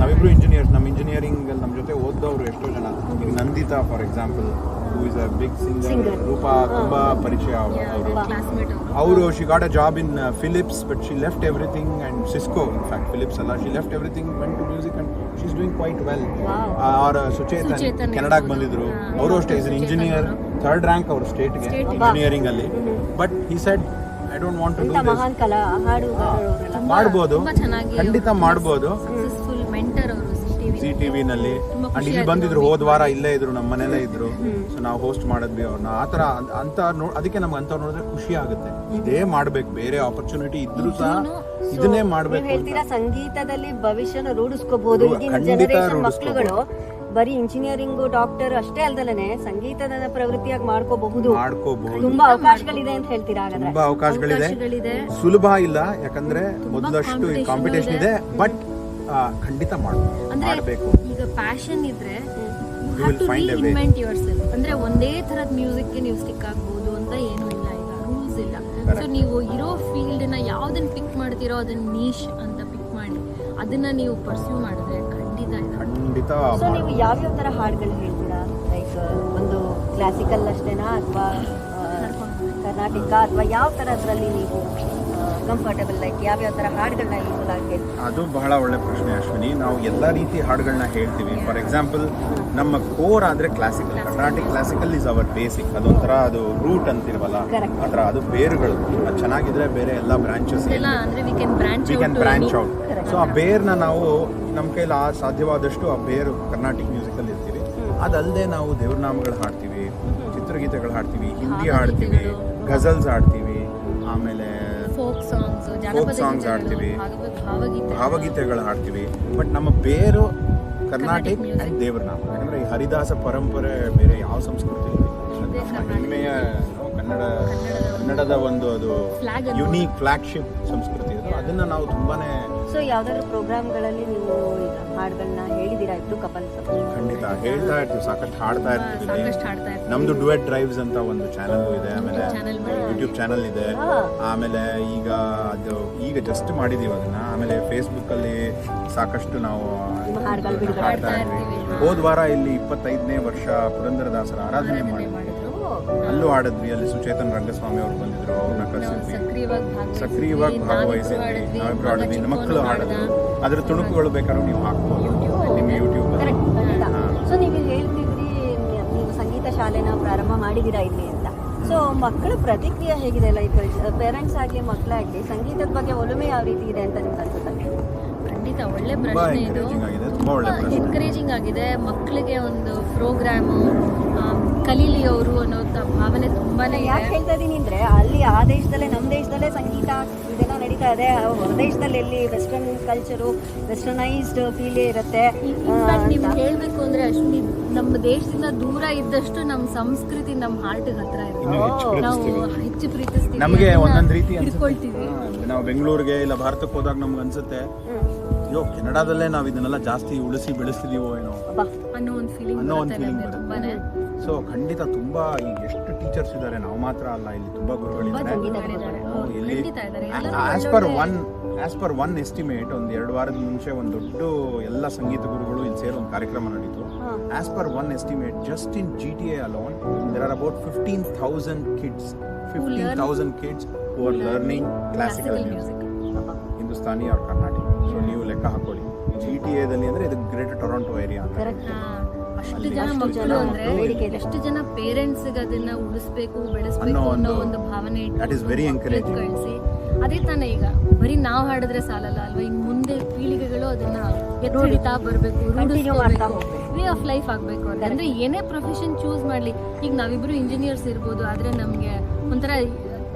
ನಾವಿಬ್ರು ಇಂಜಿನಿಯರ್ಸ್ ನಮ್ಮ ಇಂಜಿನಿಯರಿಂಗ್ ನಮ್ಮ ಜೊತೆ ಓದ್ದವರು ಎಷ್ಟೋ ಜನ. ಈಗ Nandita for example who is a big singer Singer. Rupa ತುಂಬಾ ಪರಿಚಯ ಅವರು ಅವರು. She got a job in Philips but she left everything and Cisco in fact Philips ಅಲ್ಲ. She left everything went to music and she is doing quite well ಅವರ ಸುಚೇತನ್ ಕೆನಡಾಗ್ ಬಂದಿದ್ರು. ಅವರು ಅಷ್ಟೇ is Suchetan engineer. Third rank ಅವರು ಸ್ಟೇಟ್ಗೆ. Engineering ಅಲ್ಲಿ. But ಈ said I don't want to do this ಮಾಡ್ಬೋದು. ಖಂಡಿತ ಮಾಡ್ಬೋದು. ಸಿ ಜಿ ಟಿವಿ ನಲ್ಲಿ. ಅಂಡ್ ಇಲ್ಲಿ ಬಂದಿದ್ರು ಹೋದ್ ವಾರ ಇಲ್ಲೇ ಇದ್ರು ನಮ್ಮ ಮನೇಲೇ ಇದ್ರು. ಸೊ ನಾವು ಹೋಸ್ಟ್ ಮಾಡಿದ್ವಿ ಅವ್ರನ್ನ ಆ ಥರ ಅಂತ ಅದಕ್ಕೆ ನಮ್ಗೆ ಅಂತ ನೋಡಿದ್ರೆ ಖುಷಿ ಆಗುತ್ತೆ. ಇದೇ ಮಾಡ್ಬೇಕು ಬೇರೆ ಆಪರ್ಚುನಿಟಿ ಇದ್ರೂ ಸಹ ಇದನ್ನೇ ಮಾಡ್ಬೇಕು. ಹೇಳ್ತೀರಾ ಸಂಗೀತದಲ್ಲಿ ಭವಿಷ್ಯನ ರೂಢಿಸ್ಕೋಬಹುದು. ಮಕ್ಕಳುಗಳು ಬರೀ ಇಂಜಿನಿಯರಿಂಗ್ ಡಾಕ್ಟರ್ ಅಷ್ಟೇ ಅಲ್ದಲನೆ ಸಂಗೀತದ ಪ್ರವೃತ್ತಿಯಾಗಿ ಮಾಡ್ಕೋಬಹುದು. ಮಾಡ್ಕೋಬಹುದು. ತುಂಬಾ ಅವಕಾಶಗಳಿದೆ ಅಂತ ಹೇಳ್ತೀರಾ ಹಾಗಾದ್ರೆ? ತುಂಬಾ ಅವಕಾಶಗಳಿದೆ. ಸುಲಭ ಇಲ್ಲ ಯಾಕಂದ್ರೆ ಮೊದಲಷ್ಟು ಕಾಂಪಿಟೇಷನ್ ಇದೆ. ಬಟ್ ಖಂಡಿತ ಮಾಡಬೇಕು ಅಂದ್ರೆ ಈಗ ಪ್ಯಾಷನ್ ಇದ್ರೆ ಅಂದ್ರೆ ಒಂದೇ ತರದ ಮ್ಯೂಸಿಕ್ ನೀವು ಸ್ಟಿಕ್ ಆಗ್ಬೋದು ಅಂತ ಏನು ಇಲ್ಲ. ಈಗ ರೂಲ್ಸ್ ಇಲ್ಲ. ಸೊ ನೀವು ಇರೋ ಫೀಲ್ಡ್ನ ಯಾವ್ದನ್ನ ಪಿಕ್ ಮಾಡ್ತೀರೋ ಅದನ್ನ ನೀಶ್ ಅಂತ ಪಿಕ್ ಮಾಡಿ. ಅದನ್ನ ನೀವು ಪರ್ಸ್ಯೂ ಮಾಡಿದ್ರೆ ಖಂಡಿತ ಸೊ ನೀವು ಯಾವ್ಯಾವ ತರ ಹಾಡುಗಳು ಹೇಳ್ತೀರಾ? ಲೈಕ್ ಒಂದು ಕ್ಲಾಸಿಕಲ್ ಅಷ್ಟೇನಾ ಅಥವಾ ಕರ್ನಾಟಕ ಅಥವಾ ಯಾವ ತರ ಅದರಲ್ಲಿ ನೀವು ಕಂಫರ್ಟಬಲ್ ಲೈಕ್ ಯಾವ್ಯಾವ ತರ ಹಾಡುಗಳನ್ನ ಯೂಸ್ ಆಗಿ ಅದು ಬಹಳ ಒಳ್ಳೆ ಪ್ರಶ್ನೆ ಅಶ್ವಿನಿ. ನಾವು ಎಲ್ಲ ರೀತಿ ಹಾಡುಗಳನ್ನ ಹೇಳ್ತೀವಿ. ಫಾರ್ ಎಕ್ಸಾಂಪಲ್ ನಮ್ಮ ಕೋರ್ ಆದ್ರೆ classical Carnatic classical is our basic ಅದೊಂಥರ ಅದು ರೂಟ್ Correct. ಅದರ ಅದು ಬೇರುಗಳು. ಅದು ಚೆನ್ನಾಗಿದ್ರೆ ಬೇರೆ ಎಲ್ಲ ಬ್ರಾಂಚಸ್ ಬ್ರಾಂಚ್ ಔಟ್. ಸೊ ಆ ಬೇರ್ನ ನಾವು ನಮ್ಮ ಕೈಲಿ ಆ ಸಾಧ್ಯವಾದಷ್ಟು ಆ ಬೇರು ಕರ್ನಾಟಿಕ್ ಮ್ಯೂಸಿಕಲ್ಲಿ ಇರ್ತೀವಿ. ಅದಲ್ಲದೆ ನಾವು ದೇವ್ರನಾಮಗಳು ಹಾಡ್ತೀವಿ ಚಿತ್ರಗೀತೆಗಳು ಹಾಡ್ತೀವಿ ಹಿಂದಿ ಹಾಡ್ತೀವಿ ಗಜಲ್ಸ್ ಹಾಡ್ತೀವಿ ಆಮೇಲೆ ಫೋಕ್ ಸಾಂಗ್ಸ್ ಹಾಡ್ತೀವಿ. ಭಾವಗೀತೆಗಳು. ಹಾಡ್ತೀವಿ. ಬಟ್ ನಮ್ಮ ಬೇರು ಕರ್ನಾಟಿಕ್. ಅಂಡ್ ದೇವ್ರ ನಾಮ ಯಾಕಂದ್ರೆ ಈ ಹರಿದಾಸ ಪರಂಪರೆ ಬೇರೆ ಯಾವ ಸಂಸ್ಕೃತಿ. ಹೆಮ್ಮೆಯ ಕನ್ನಡ ಕನ್ನಡದ ಒಂದು ಅದು. ಯುನೀಕ್ ಫ್ಲಾಗ್ಶಿಪ್ ಸಂಸ್ಕೃತಿ ಅದು ಅದನ್ನ ನಾವು ತುಂಬಾನೇ ಸೊ ಯಾವ್ದಾದ್ರು ಪ್ರೋಗ್ರಾಮ್ಗಳಲ್ಲಿ ನೀವು ಹಾಡುಗಳನ್ನ ಹೇಳಿದಿರಾ ಇತ್ತು ಕಪಲ್ ಖಂಡಿತ. ಹೇಳ್ತಾ ಇರ್ತೀವಿ. ಸಾಕಷ್ಟು ಹಾಡ್ತಾ ಇರ್ತೀವಿ. ನಮ್ದು ಡುವೆಟ್ ಡ್ರೈವ್ಸ್ ಅಂತ ಒಂದು ಚಾನಲ್ ಇದೆ. ಆಮೇಲೆ ಯೂಟ್ಯೂಬ್ ಚಾನಲ್ ಇದೆ. ಆಮೇಲೆ ಈಗ ಅದು ಈಗ ಜಸ್ಟ್ ಮಾಡಿದೀವಿ ಅದನ್ನ. ಆಮೇಲೆ ಫೇಸ್ಬುಕ್ ಅಲ್ಲಿ ಸಾಕಷ್ಟು ನಾವು ಹಾಡುಗಳು ಬಿಡುಗಡೆ. ಹೋದ ವಾರ ಇಲ್ಲಿ ಇಪ್ಪತ್ತೈದನೇ ವರ್ಷ ಪುರಂದರದಾಸರ ಆರಾಧನೆ ಮಾಡಿದ್ರು. ಅಲ್ಲೂ ಆಡಿದ್ವಿ ಅಲ್ಲಿ ಸುಚೇತನ್ ರಂಗಸ್ವಾಮಿ ಅವರು ಬಂದಿದ್ರು ಅವ್ರನ್ನ ಕರೆಸಿದ್ವಿ ಸಕ್ರಿಯವಾಗಿ ಭಾಗವಹಿಸಿದ್ವಿ. ನಾವಿಬ್ರು ಆಡಿದ್ವಿ ಮಕ್ಕಳು ಹಾಡ್ದ. ಹಾಡಿದ್ರು. ಅದ್ರ ತುಣುಕುಗಳು ಬೇಕಾದ್ರೂ ನೀವು ಹಾಕ್ಬೋದು. ನಿಮ್ಮ ಯೂಟ್ಯೂಬ್ ಕರೆಕ್ಟ್ ಸೊ ನೀವು ಹೇಳ್ತಿದ್ರಿ ನೀವು ಸಂಗೀತ ಶಾಲೆನ ಪ್ರಾರಂಭ ಮಾಡಿದ್ದೀರಾ ಇಲ್ಲಿ ಅಂತ. ಸೊ ಮಕ್ಕಳ ಪ್ರತಿಕ್ರಿಯೆ ಹೇಗಿದೆ? ಲೈಕ್ ಪೇರೆಂಟ್ಸ್ ಆಗಲಿ ಮಕ್ಕಳಾಗಲಿ ಸಂಗೀತದ ಬಗ್ಗೆ ಒಲುಮೆ ಯಾವ ರೀತಿ ಇದೆ ಅಂತ ನಿಮ್ಗೆ ಅನ್ಸುತ್ತೆ? ಖಂಡಿತ ಒಳ್ಳೆ ಪ್ರಶ್ನೆ ಇದು. encouraging ಆಗಿದೆ ತುಂಬಾ ಒಳ್ಳೆ ಪ್ರಶ್ನೆ. ಎನ್ಕರೇಜಿಂಗ್ ಆಗಿದೆ. ಮಕ್ಕಳಿಗೆ ಒಂದು ಪ್ರೋಗ್ರಾಮು ಕಲೀಲಿ ಅವರು ಅನ್ನೋ ಭಾವನೆ ತುಂಬಾನೇ ಯಾಕೆ ಇದೆ ಹೇಳ್ತಾ ಇದೀನಿ ಅಂದ್ರೆ ಅಲ್ಲಿ ಆ ದೇಶದಲ್ಲೇ ನಮ್ಮ ದೇಶದಲ್ಲೇ ಸಂಗೀತ ಇದೆಲ್ಲ ನಡೀತಾ ಇದೆ. ಹೊರದೇಶದಲ್ಲಿ ಎಲ್ಲಿ ವೆಸ್ಟರ್ನ್ ಕಲ್ಚರು ವೆಸ್ಟರ್ನೈಸ್ಡ್ ಫೀಲ್ ಇರುತ್ತೆ. ನೀವು. ಹೇಳ್ಬೇಕು ಅಂದ್ರೆ ಅಶ್ವಿನಿ ನಮ್ಮ ದೇಶದಿಂದ ದೂರ ಇದ್ದಷ್ಟು ನಮ್ಮ ಸಂಸ್ಕೃತಿ ನಮ್ಮ ಹಾರ್ಟ್ ಹತ್ರ ಇರುತ್ತೆ ನಾವು ಹೆಚ್ಚು ಪ್ರೀತಿಸ್ತೀವಿ ನಮಗೆ ಒಂದೊಂದು ರೀತಿ ಅನ್ಸುತ್ತೆ. ನಾವು ಬೆಂಗಳೂರಿಗೆ ಇಲ್ಲ ಭಾರತಕ್ಕೆ ಹೋದಾಗ ನಮ್ಗೆ ಅನ್ಸುತ್ತೆ. ಅಯ್ಯೋ ಕೆನಡಾದಲ್ಲೇ ನಾವು ಇದನ್ನೆಲ್ಲ ಜಾಸ್ತಿ ಉಳಿಸಿ ಬೆಳೆಸ್ತಿದೀವೋ ಏನೋ. ಅನ್ನೋ ಒಂದು ಫೀಲಿಂಗ್ ಅನ್ನೋ ಒಂದು ಬರುತ್ತೆ ಫೀಲಿಂಗ್ ನಮ್ಗೆ ಬರುತ್ತೆ. ಸೊ ಖಂಡಿತ ತುಂಬಾ ಈಗ ಎಷ್ಟು ಟೀಚರ್ಸ್ ಇದ್ದಾರೆ ನಾವು ಮಾತ್ರ ಅಲ್ಲ ಇಲ್ಲಿ ತುಂಬಾ ಗುರುಗಳಿದ್ದಾರೆ. ಇಲ್ಲಿ as per one as per one estimate ಒಂದು ಎರಡು ವಾರದ ಮುಂಚೆ ಒಂದು ದೊಡ್ಡ ಎಲ್ಲ ಸಂಗೀತ ಗುರುಗಳು ಇಲ್ಲಿ ಸೇರಿ ಒಂದು ಕಾರ್ಯಕ್ರಮ ನಡೀತು. As per one estimate just in G T A alone there are about fifteen thousand kids fifteen thousand kids who are learning classical music Hindustani or Karnataka so ನೀವು ಲೆಕ್ಕ ಹಾಕೊಳ್ಳಿ ಜಿ ಟಿ ಎದಲ್ಲಿ ಅಂದ್ರೆ ಇದು ಗ್ರೇಟರ್ ಟೊರೊಂಟೊ ಏರಿಯಾ ಅಂತ. ಅಷ್ಟು ಜನ ಮಕ್ಕಳು ಅಂದ್ರೆ ಎಷ್ಟು ಜನ ಪೇರೆಂಟ್ಸ್ ಅದನ್ನ ಉಳಿಸ್ಬೇಕು ಬೆಳೆಸ್ಬೇಕು ಅನ್ನೋ ಒಂದು- ಭಾವನೆ. ಕಳಿಸಿ ಅದೇ ತಾನೇ ಈಗ ಬರೀ ನಾವು ಹಾಡಿದ್ರೆ ಸಾಲಲ್ಲ ಅಲ್ವಾ ಈಗ ಮುಂದೆ ಪೀಳಿಗೆಗಳು ಅದನ್ನ ಎತ್ತಿಡಿತಾ ಬರಬೇಕು. ವೇ ಆಫ್ ಲೈಫ್ ಆಗ್ಬೇಕು. ಅಂದ್ರೆ ಏನೇ ಪ್ರೊಫೆಷನ್ ಚೂಸ್ ಮಾಡ್ಲಿ ಈಗ ನಾವಿಬ್ರು ಇಂಜಿನಿಯರ್ಸ್ ಇರ್ಬೋದು ಆದ್ರೆ ನಮ್ಗೆ ಒಂಥರ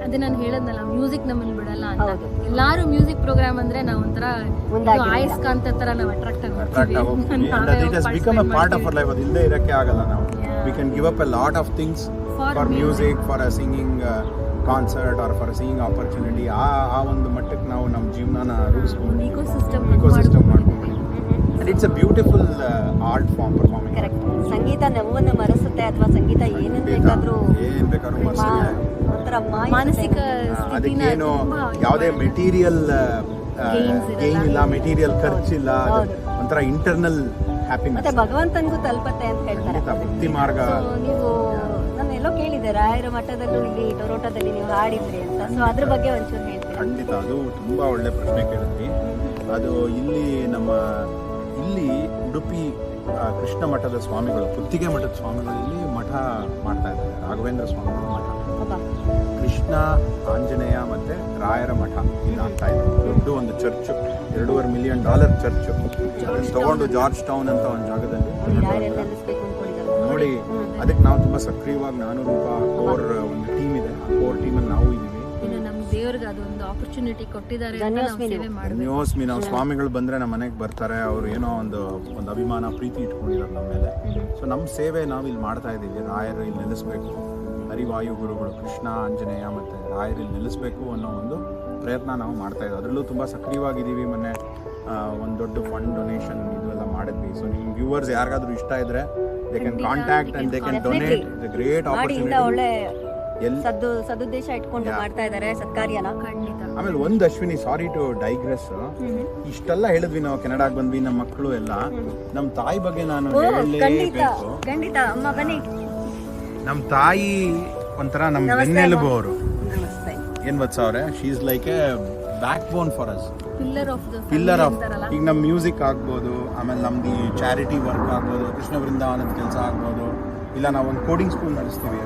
ಅದೇ ನಾನು ಹೇಳದ್ನಲ್ಲ ಮ್ಯೂಸಿಕ್ ನಮ್ಮಲ್ಲಿ ಬಿಡಲ್ಲ ಅಂತ. ಎಲ್ಲಾರು ಮ್ಯೂಸಿಕ್ ಪ್ರೋಗ್ರಾಮ್ ಅಂದ್ರೆ ನಾವು ಒಂಥರ ಆಯಸ್ಕಾಂತ ತರ ನಾವು ಅಟ್ರಾಕ್ಟ್ ಆಗಿ ಆಗೋಗ್ತೀವಿ and it has become a part of our life ಅದು ಇಲ್ಲದೆ ಇರಕ್ಕೆ ಆಗಲ್ಲ ನಾವು. We can give up a lot of things For for music. Music for a singing concert or for singing opportunity ಆ ಆ ಒಂದು ಮಟ್ಟಕ್ಕೆ ನಾವು ನಮ್ಮ ಜೀವನನ ರೂಪಿಸ್ಕೊಂಡು ಇಕೋಸಿಸ್ಟಮ್ ಸಿಸ್ಟಮ್ ಮಾಡ್ಕೊಂಡು system ಮಾಡ್ಕೊಂಡ್ಬಿಡಿ and it's a beautiful art form performing correct ಸಂಗೀತ ನೋವನ್ನು ಮರೆಸುತ್ತೆ ಅಥವಾ ಸಂಗೀತ ಏನನ್ನ ಬೇಕಾದರೂ ಏನು ಬೇಕಾದ್ರೂ ಮರೆಸುತ್ತೆ ಒಂಥರ ಮಾನಸಿಕ ಅದಕ್ಕೇನು ಯಾವುದೇ ಮೆಟೀರಿಯಲ್ ಇಲ್ಲ ಮೆಟೀರಿಯಲ್ ಖರ್ಚಿಲ್ಲ ಒಂಥರ ಇಂಟರ್ನಲ್ ಮತ್ತೆ ಹ್ಯಾಪಿನೆಸ್ ಭಗವಂತನಿಗೂ ತಲುಪತ್ತೆ ಅಂತ ಹೇಳ್ತಾರೆ. ಭಕ್ತಿ ಮಾರ್ಗ. ನೀವು ನಾನು ಎಲ್ಲೋ ಕೇಳಿದೆ ರಾಯರ ಮಠದಲ್ಲೂ ಇಲ್ಲಿ ಟೊರೋಟೋದಲ್ಲಿ ನೀವು ಆಡಿದ್ರಿ ಅಂತ. ಸೊ ಅದ್ರ ಬಗ್ಗೆ ಒಂಚೂರು ಹೇಳ್ತೀನಿ ಖಂಡಿತ ಅದು ತುಂಬಾ ಒಳ್ಳೆ ಪ್ರಶ್ನೆ ಕೇಳಿದ್ರಿ. ಅದು ಇಲ್ಲಿ ನಮ್ಮ ಇಲ್ಲಿ ಉಡುಪಿ ಆ, ಕೃಷ್ಣ ಮಠದ ಸ್ವಾಮಿಗಳು ಪುತ್ತಿಗೆ ಮಠದ ಸ್ವಾಮಿಗಳು ಇಲ್ಲಿ ಮಠ ಮಾಡ್ತಾ ಇದ್ದಾರೆ. ರಾಘವೇಂದ್ರ ಸ್ವಾಮಿಗಳು ಮಠ. ಕೃಷ್ಣ ಆಂಜನೇಯ ಮತ್ತೆ ರಾಯರ ಮಠ. ಇದಾಗ್ತಾ ಇದೆ. ದೊಡ್ಡ ಒಂದು ಚರ್ಚ್. ಎರಡೂವರೆ ಮಿಲಿಯನ್ ಡಾಲರ್ ಚರ್ಚ್. ತಗೊಂಡು ಜಾರ್ಜ್ ಟೌನ್ ಅಂತ ಒಂದು ಜಾಗದಲ್ಲಿ. ನೋಡಿ ಅದಕ್ಕೆ ನಾವು ತುಂಬಾ ಸಕ್ರಿಯವಾಗಿ ನಾನು ರೂಪ ಕೋರ್ ಒಂದು ಟೀಮ್ ಇದೆ. ಆ ಕೋರ್ ಟೀಮಲ್ಲಿ ನಾವು ಇದೀವಿ ಇನ್ನು ನಮ್ಮ ದೇವ್ರಿಗೆ ಅದೊಂದು ಆಪರ್ಚುನಿಟಿ ಕೊಟ್ಟಿದ್ದಾರೆ ನಾವು ಧನ್ಯೋಸ್ಮಿ ಸೇವೆ ಮಾಡ್ಬೇಕು. ನ್ಯೂಸ್ಮಿ ನಾವು ಸ್ವಾಮಿಗಳು ಬಂದ್ರೆ ನಮ್ಮ ಮನೆಗೆ ಬರ್ತಾರೆ. ಅವ್ರು ಏನೋ ಒಂದು ಒಂದು ಅಭಿಮಾನ ಪ್ರೀತಿ ಇಟ್ಕೊಂಡಿದ್ದಾರೆ ನಮ್ಮ ಮೇಲೆ. ಸೊ ನಮ್ಮ ಸೇವೆ ನಾವು ಇಲ್ಲಿ ಮಾಡ್ತಾ ಇದ್ದೀವಿ. ರಾಯರು ಇಲ್ಲಿ ನಿಲ್ಲಿಸ್ಬೇಕು. ಹರಿವಾಯು ಗುರುಗಳು ಕೃಷ್ಣ ಆಂಜನೇಯ ಮತ್ತು ರಾಯರಲ್ಲಿ ನಿಲ್ಲಿಸಬೇಕು ಅನ್ನೋ ಒಂದು ಪ್ರಯತ್ನ ನಾವು ಮಾಡ್ತಾ ಇದ್ದೀವಿ ಅದರಲ್ಲೂ ತುಂಬ ಸಕ್ರಿಯವಾಗಿದ್ದೀವಿ ಮೊನ್ನೆ ಒಂದು ದೊಡ್ಡ ಫಂಡ್ ಡೊನೇಷನ್ ಇದು ಎಲ್ಲ ಮಾಡಿದ್ವಿ. ಸೊ ನಿಮ್ಮ ವ್ಯೂವರ್ಸ್ ಯಾರಿಗಾದ್ರೂ ಇಷ್ಟ ಇದ್ದರೆ they can contact and they can donate the great opportunity ಒಳ್ಳೆ ಎಲ್ಲಿ ಸದ್ದು ಸದುದ್ದೇಶ ಇಟ್ಕೊಂಡು ಮಾಡ್ತಾ ಇದ್ದಾರೆ ಸತ್ಕಾರ್ಯನ. ಖಂಡಿತ. ಆಮೇಲೆ ಒಂದು ಅಶ್ವಿನಿ ಸಾರಿ ಟು ಡೈಗ್ರೆಸ್ ಇಷ್ಟೆಲ್ಲ ಹೇಳಿದ್ವಿ ನಾವು ಕೆನಡಾಗ್ ಬಂದ್ವಿ ನಮ್ಮ ಮಕ್ಕಳು ಎಲ್ಲ. ನಮ್ಮ ತಾಯಿ ಬಗ್ಗೆ ನಾನು ಖಂಡಿತ. ಅಮ್ಮ ಬನ್ನಿ. ನಮ್ಮ ತಾಯಿ ಒಂಥರ ನಮ್ಮ ಬೆನ್ನೆಲುಬು ಅವರು. ಏನ್ ವತ್ಸ ಅವ್ರೆ she is like a backbone for us pillar of ಈಗ ನಮ್ಮ ಮ್ಯೂಸಿಕ್ ಆಗ್ಬೋದು ಆಮೇಲೆ ನಮ್ದು ಈ ಚಾರಿಟಿ ವರ್ಕ್ ಆಗ್ಬೋದು ಕೃಷ್ಣ ವೃಂದಾವನದ ಕೆಲಸ ಆಗ್ಬೋದು. ಇಲ್ಲ ನಾವು ಒಂದು coding school ನಡೆಸ್ತೀವಿ.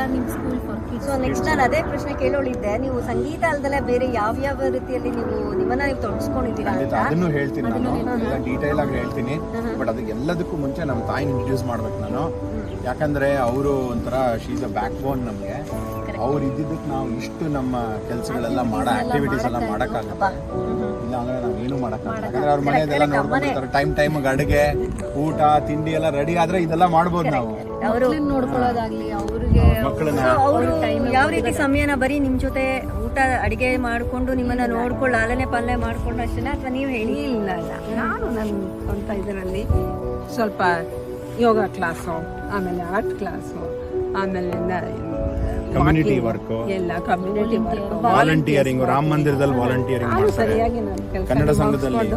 Programming school for kids so next ನಾನು ಅದೇ ಪ್ರಶ್ನೆ ಕೇಳೋಳಿದ್ದೆ. ನೀವು ಸಂಗೀತ ಅಲ್ದಲೆ ಬೇರೆ ಯಾವ ಯಾವ ರೀತಿಯಲ್ಲಿ ನೀವು ನಿಮ್ಮನ್ನ ನೀವು ತೊಡಗಿಸ್ಕೊಂಡಿದ್ದೀರಾ ಅಂತ? ಅದನ್ನು ಹೇಳ್ತೀನಿ ನಾನು. ಎಲ್ಲ ಡೀಟೇಲ್ ಆಗಿ ಹೇಳ್ತೀನಿ. ಬಟ್ ಅದಕ್ಕೆ ಎಲ್ಲದಕ್ಕೂ ಮುಂಚೆ ನಮ್ಮ ತಾಯಿನ ಇಂಟ್ರೊಡ್ಯೂಸ್ ಮಾಡ್ಬೇಕು ನಾನು. ಯಾಕಂದ್ರೆ ಅವರು ಒಂಥರ ಶೀಸ್ ಅ ಬ್ಯಾಕ್ ಬೋನ್ ನಮಗೆ ಅವ್ರು ಇದ್ದಿದ್ದಕ್ಕೆ ನಾವು ಇಷ್ಟು ನಮ್ಮ ಕೆಲಸಗಳೆಲ್ಲ ಮಾಡೋ ಆಕ್ಟಿವಿಟೀಸ್ ಎಲ್ಲ ಮಾಡೋಕ್ಕಾಗಲ್ಲ ಇಲ್ಲ ಅಂದ್ರೆ ನಾವು ಏನು ಮಾಡೋಕ್ಕಾಗಲ್ಲ ಯಾಕಂದ್ರೆ ಅವ್ರ ಮನೆಯದೆಲ್ಲ ನೋಡ್ಕೊಂಡಿರ್ತಾರೆ ಟೈಮ್ ಟೈಮ್ ಅಡುಗೆ ಊಟ ತಿಂಡಿ ಎಲ್ಲ ರೆಡಿ ಆದ್ರೆ ಇದೆಲ್ಲ ಮಾಡ್ಬೋದು ನಾವು. ಅವರು ನೋಡ್ಕೊಳ್ಳೋದಾಗ್ಲಿ ಯಾವ ರೀತಿ ಸಮಯನ ಬರೀ ನಿಮ್ ಜೊತೆ ಊಟ ಅಡಿಗೆ ಮಾಡ್ಕೊಂಡು ನಿಮ್ಮನ್ನ ನೋಡ್ಕೊಂಡು ಆಲನೆ ಪಾಲನೆ ಮಾಡ್ಕೊಂಡು ಅಷ್ಟೇನಾ? ಅಥವಾ ನೀವು ಹೇಳಿ ಇಲ್ಲ ಇಲ್ಲ. ನಾನು ನನ್ನ ಸ್ವಂತ ಇದರಲ್ಲಿ ಸ್ವಲ್ಪ ಯೋಗ ಕ್ಲಾಸು ಆಮೇಲೆ ಆರ್ಟ್ ಕ್ಲಾಸು ಆಮೇಲೆ ಕಮ್ಯುನಿಟಿ ವರ್ಕ್ ಎಲ್ಲ ಕಮ್ಯುನಿಟಿ ವರ್ಕ್ ವಾಲಂಟಿಯರಿಂಗ್ ರಾಮ ಮಂದಿರದಲ್ಲಿ ವಾಲಂಟಿಯರಿಂಗ್ ಮಾಡ್ತಾರೆ. ಕನ್ನಡ ಸಂಘದಲ್ಲಿ.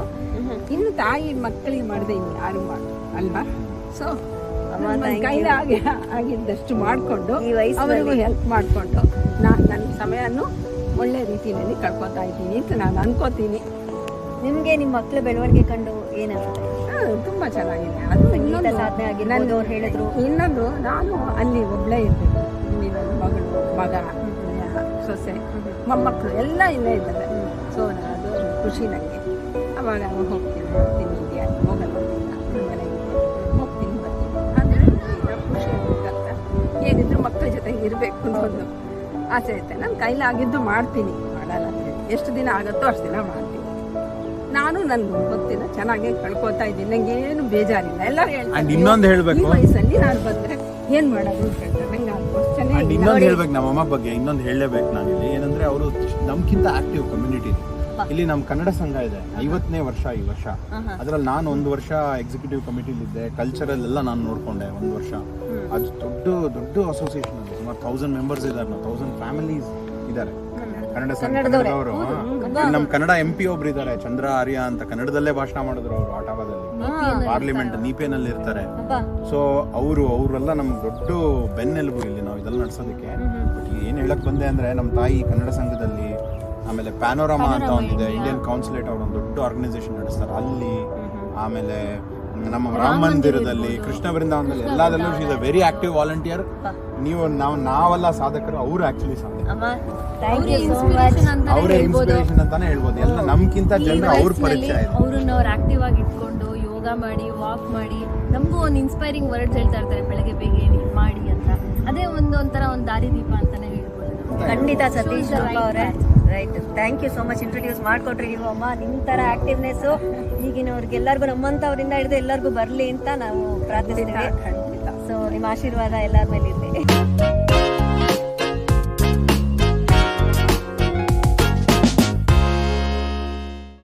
ಇನ್ನು ತಾಯಿ ಮಕ್ಕಳಿಗೆ ಮಾಡದೆ ಇನ್ನು ಯಾರು ಮಾಡ ಅಲ್ವಾ? ಸೊ ಕೈಲಿ ಆಗಿ ಆಗಿದ್ದಷ್ಟು ಮಾಡಿಕೊಂಡು ಈ ವಯಸ್ಸು ಅವರಿಗೂ ಹೆಲ್ಪ್ ಮಾಡಿಕೊಂಡು ನಾನು ನನ್ನ ಸಮಯನೂ ಒಳ್ಳೆ ರೀತಿಯಲ್ಲಿ ಕಳ್ಕೊತಾ ಇದ್ದೀನಿ ಅಂತ ನಾನು ಅನ್ಕೋತೀನಿ. ನಿಮಗೆ ನಿಮ್ಮ ಮಕ್ಕಳು ಬೆಳವಣಿಗೆ ಕಂಡು ಏನಂತ ತುಂಬ ಚೆನ್ನಾಗಿದೆ. ಅದು ಇನ್ನೊಂದು- ಸಾಧನೆ ಆಗಿ ನನ್ನ- ಅವ್ರು ಹೇಳಿದ್ರು. ಇನ್ನೊಂದು ನಾನು ಅಲ್ಲಿ ಒಬ್ಬಳೇ ಇರ್ತೀನಿ ಇಲ್ಲಿ ನನ್ನ ಮಗಳು ಮಗ ಸೊಸೆ ಮೊಮ್ಮಕ್ಕಳು ಎಲ್ಲ ಇಲ್ಲೇ ಇದ್ದಾರೆ. ಸೊ ಅದು ಖುಷಿ ನನಗೆ ಅವಾಗ ನಾನು ಹೋಗ್ತೀನಿ ಹೋಗಲ್ಲ. ಮಕ್ಕಳ ಜೊತೆ ಇರಬೇಕು ಅಂತ ಒಂದು ಆಸೆ ಐತೆ ನಾನು ಕೈಲಾಗಿದ್ದು ಮಾಡ್ತೀನಿ. ಮಾಡಲ್ಲ ಎಷ್ಟು ದಿನ ಆಗುತ್ತೋ ಅಷ್ಟು ದಿನ ಮಾಡ್ತೀನಿ. ನಾನು ನನ್ನ ಗೊತ್ತಿಲ್ಲ. ಚೆನ್ನಾಗಿ ಕಳ್ಕೊತಾ ಇದ್ದೀನಿ. ನಂಗೆ ಏನು ಬೇಜಾರಿಲ್ಲ. ಎಲ್ಲರೂ ಹೇಳ್ತಾರೆ ಇನ್ನೊಂದು ಈ ಹೇಳ್ಬೇಕು ವಯಸ್ಸಲ್ಲಿ ನಾನು ಬಂದ್ರೆ ಏನ್ ಮಾಡೋದು ಅಂತ ಹೇಳ್ತಾರೆ. ನಂಗೆ ಇನ್ನೊಂದು ಹೇಳ್ಬೇಕು ನಮ್ಮ ಅಮ್ಮ ಬಗ್ಗೆ. ಇನ್ನೊಂದು ಹೇಳಲೇಬೇಕು ನಾನಿಲ್ಲಿ. ಏನಂದ್ರೆ ಅವರು ನಮ್ಗಿಂತ ಆಕ್ಟಿವ್ ಕಮ್ಯುನಿಟಿ ಇಲ್ಲಿ ನಮ್ಮ ಕನ್ನಡ ಸಂಘ ಇದೆ. ಐವತ್ತನೇ ವರ್ಷ ಈ ವರ್ಷ. ಅದ್ರಲ್ಲಿ ನಾನು ಒಂದು ವರ್ಷ ಎಕ್ಸಿಕ್ಯೂಟಿವ್ ಕಮಿಟಿಲಿದ್ದೆ ಕಲ್ಚರಲ್ ಎಲ್ಲ ನಾನು ನೋಡ್ಕೊಂಡೆ ಒಂದು ವರ್ಷ. ಅದು ದೊಡ್ಡ ದೊಡ್ಡ ಅಸೋಸಿಯೇಷನ್ ಅದು. ಸುಮಾರು ಥೌಸಂಡ್ ಮೆಂಬರ್ಸ್ ಇದ್ದಾರೆ ಥೌಸಂಡ್ ಫ್ಯಾಮಿಲೀಸ್ ಇದ್ದಾರೆ ಕನ್ನಡ ಸಂಘಟನೆಯವರು ನಮ್ಮ ಕನ್ನಡ ಎಂ ಪಿ ಒಬ್ರು ಇದ್ದಾರೆ ಚಂದ್ರ ಆರ್ಯ ಅಂತ ಕನ್ನಡದಲ್ಲೇ ಭಾಷಣ ಮಾಡಿದ್ರು ಅವರು ಆಟವಾದಲ್ಲಿ. ಪಾರ್ಲಿಮೆಂಟ್ ನೀಪೇನಲ್ಲಿ ಇರ್ತಾರೆ. ಸೊ ಅವರು ಅವರೆಲ್ಲ ನಮ್ಮ ದೊಡ್ಡ ಬೆನ್ನೆಲುಬು ಇಲ್ಲಿ ನಾವು ಇದೆಲ್ಲ ನಡೆಸೋದಕ್ಕೆ. ಬಟ್ ಏನ್ ಹೇಳಕ್ ಬಂದೆ ಅಂದ್ರೆ ನಮ್ಮ ತಾಯಿ ಕನ್ನಡ ಸಂಘದಲ್ಲಿ ಆಮೇಲೆ ಪ್ಯಾನೋರಾಮಾ ಅಂತ ಒಂದಿದೆ. ಇಂಡಿಯನ್ ಕೌನ್ಸಿಲೇಟ್ ಅವ್ರ ಒಂದು ದೊಡ್ಡ ಆರ್ಗನೈಸೇಷನ್ ನಡೆಸ್ತಾರೆ. ಅಲ್ಲಿ ಆಮೇಲೆ ನಮ್ಮ ರಾಮ ಮಂದಿರದಲ್ಲಿ ಕೃಷ್ಣ ಬೃಂದಾವನದಲ್ಲಿ ಎಲ್ಲದಲ್ಲೂ is a very active volunteer ನೀವು ನಾವು ನಾವೆಲ್ಲ ಸಾಧಕರು ಅವರು ಆಕ್ಚುಲಿ ಸಾಧಕ ಅಮ್ಮ thank you so much inspiration ಅಂತ ಅವರೇ ಇನ್ಸ್ಪಿರೇಷನ್ ಅಂತಾನೆ ಹೇಳ್ಬೋದು. ಎಲ್ಲ ನಮ್ಗಿಂತ ಜನರು ಅವ್ರ ಪರಿಚಯ ಇದೆ. ಅವ್ರನ್ನ ಅವ್ರು ಆಕ್ಟಿವ್ ಆಗಿ ಇಟ್ಕೊಂಡು ಯೋಗ ಮಾಡಿ ವಾಕ್ ಮಾಡಿ ನಮಗೂ ಒಂದು ಇನ್ಸ್ಪೈರಿಂಗ್ ವರ್ಡ್ಸ್ ಹೇಳ್ತಾ ಇರ್ತಾರೆ ಬೆಳಗ್ಗೆ ಬೇಗ ಮಾಡಿ ಅಂತ. ಅದೇ ಒಂದು ಒಂಥರ ಒಂದು ದಾರಿದೀಪ ಅಂತಾನೆ ಹೇಳ್ಬೋದು. ಖಂಡಿತ ಸತೀಶ್ ಅವರೇ. Right thank you so much introduce ಮಾಡ್ಕೊಟ್ರಿ ನೀವು ಅಮ್ಮ. ನಿಮ್ಮ ಥರ ಆಕ್ಟಿವ್ನೆಸ್ ಈಗಿನವ್ರಿಗೆಲ್ಲರಿಗೂ ನಮ್ಮಂಥವ್ರಿಂದ ಹಿಡಿದು ಎಲ್ಲರಿಗೂ ಬರಲಿ ಅಂತ ನಾವು ಪ್ರಾರ್ಥಿಸ್ತೀವಿ. ಸೊ ನಿಮ್ಮ ಆಶೀರ್ವಾದ ಎಲ್ಲರ ಮೇಲೆ ಇರಲಿ